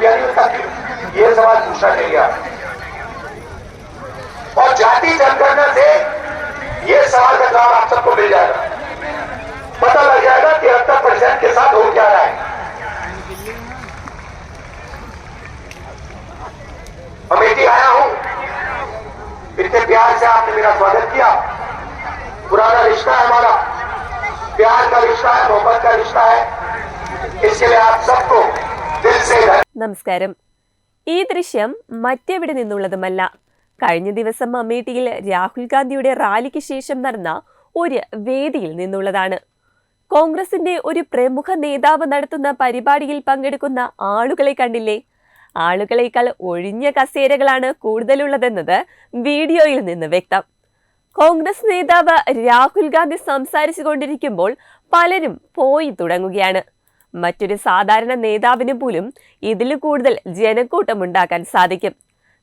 नहीं होता क्यों ये सवाल पूछा आप और जाति जनगणना से ये सवाल का जवाब आप सबको मिल जाएगा। पता लग जाएगा तिहत्तर परसेंट के साथ हो क्या रहा है। अमेठी आया हूँ। इतने प्यार से आपने मेरा स्वागत किया। पुराना रिश्ता है हमारा। प्यार का रिश्ता है, मोहब्बत का रिश्ता है। इसके लिए आप सबको നമസ്കാരം. ഈ ദൃശ്യം മറ്റെവിടെ നിന്നുള്ളതുമല്ല. കഴിഞ്ഞ ദിവസം അമേഠിയിൽ രാഹുൽ ഗാന്ധിയുടെ റാലിക്ക് ശേഷം നടന്ന ഒരു വേദിയിൽ നിന്നുള്ളതാണ്. കോൺഗ്രസിന്റെ ഒരു പ്രമുഖ നേതാവ് നടത്തുന്ന പരിപാടിയിൽ പങ്കെടുക്കുന്ന ആളുകളെ കണ്ടില്ലേ? ആളുകളേക്കാൾ ഒഴിഞ്ഞ കസേരകളാണ് കൂടുതലുള്ളതെന്നത് വീഡിയോയിൽ നിന്ന് വ്യക്തം. കോൺഗ്രസ് നേതാവ് രാഹുൽ ഗാന്ധി സംസാരിച്ചു കൊണ്ടിരിക്കുമ്പോൾ പലരും പോയി തുടങ്ങുകയാണ്. മറ്റൊരു സാധാരണ നേതാവിന് പോലും ഇതിൽ കൂടുതൽ ജനക്കൂട്ടം ഉണ്ടാക്കാൻ സാധിക്കും.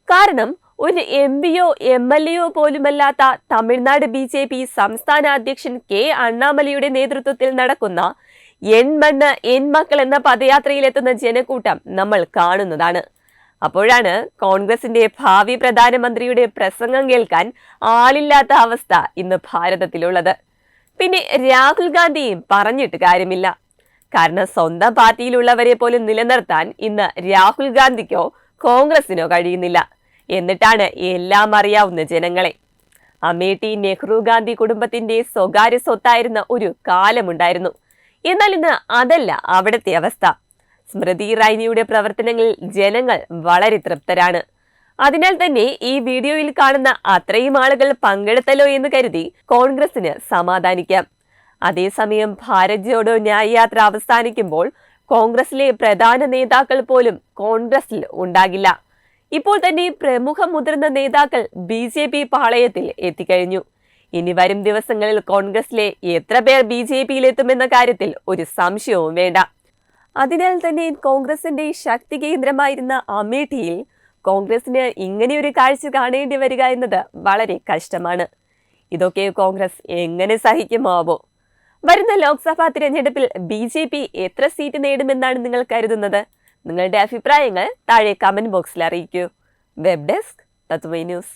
കാരണം ഒരു എം പിയോ എം എൽ എയോ പോലുമല്ലാത്ത തമിഴ്നാട് ബി ജെ പി സംസ്ഥാന അധ്യക്ഷൻ കെ അണ്ണാമലയുടെ നേതൃത്വത്തിൽ നടക്കുന്ന എൻ മണ്ണ് എൻ മക്കൾ എന്ന പദയാത്രയിലെത്തുന്ന ജനക്കൂട്ടം നമ്മൾ കാണുന്നതാണ്. അപ്പോഴാണ് കോൺഗ്രസിന്റെ ഭാവി പ്രധാനമന്ത്രിയുടെ പ്രസംഗം കേൾക്കാൻ ആളില്ലാത്ത അവസ്ഥ ഇന്ന് ഭാരതത്തിലുള്ളത്. പിന്നെ രാഹുൽ ഗാന്ധിയും പറഞ്ഞിട്ട് കാര്യമില്ല. കാരണം സ്വന്തം പാർട്ടിയിലുള്ളവരെ പോലും നിലനിർത്താൻ ഇന്ന് രാഹുൽ ഗാന്ധിക്കോ കോൺഗ്രസിനോ കഴിയുന്നില്ല. എന്നിട്ടാണ് എല്ലാം അറിയാവുന്ന ജനങ്ങളെ. അമേഠി നെഹ്റു ഗാന്ധി കുടുംബത്തിന്റെ സ്വകാര്യ സ്വത്തായിരുന്ന ഒരു കാലമുണ്ടായിരുന്നു. എന്നാൽ ഇന്ന് അതല്ല അവിടുത്തെ അവസ്ഥ. സ്മൃതി ഇറാനിയുടെ പ്രവർത്തനങ്ങളിൽ ജനങ്ങൾ വളരെ തൃപ്തരാണ്. അതിനാൽ തന്നെ ഈ വീഡിയോയിൽ കാണുന്ന അത്രയും ആളുകൾ പങ്കെടുത്തല്ലോ എന്ന് കരുതി കോൺഗ്രസിന് സമാധാനിക്കാം. അതേസമയം ഭാരത് ജോഡോ ന്യായയാത്ര അവസാനിക്കുമ്പോൾ കോൺഗ്രസിലെ പ്രധാന നേതാക്കൾ പോലും കോൺഗ്രസിൽ ഉണ്ടാകില്ല. ഇപ്പോൾ തന്നെ പ്രമുഖ മുതിർന്ന നേതാക്കൾ ബി ജെ പി പാളയത്തിൽ എത്തിക്കഴിഞ്ഞു. ഇനി വരും ദിവസങ്ങളിൽ കോൺഗ്രസിലെ എത്ര പേർ ബി ജെ പിയിലെത്തുമെന്ന കാര്യത്തിൽ ഒരു സംശയവും വേണ്ട. അതിനാൽ തന്നെ കോൺഗ്രസിന്റെ ശക്തി കേന്ദ്രമായിരുന്ന അമേഠിയിൽ കോൺഗ്രസിന് ഇങ്ങനെയൊരു കാഴ്ച കാണേണ്ടി വരിക എന്നത് വളരെ കഷ്ടമാണ്. ഇതൊക്കെ കോൺഗ്രസ് എങ്ങനെ സഹിക്കുമാവോ? വരുന്ന ലോക്സഭാ തിരഞ്ഞെടുപ്പിൽ ബി ജെ പി എത്ര സീറ്റ് നേടുമെന്നാണ് നിങ്ങൾ കരുതുന്നത്? നിങ്ങളുടെ അഭിപ്രായങ്ങൾ താഴെ കമന്റ് ബോക്സിൽ അറിയിക്കൂ. വെബ് ഡെസ്ക് തത്വ ന്യൂസ്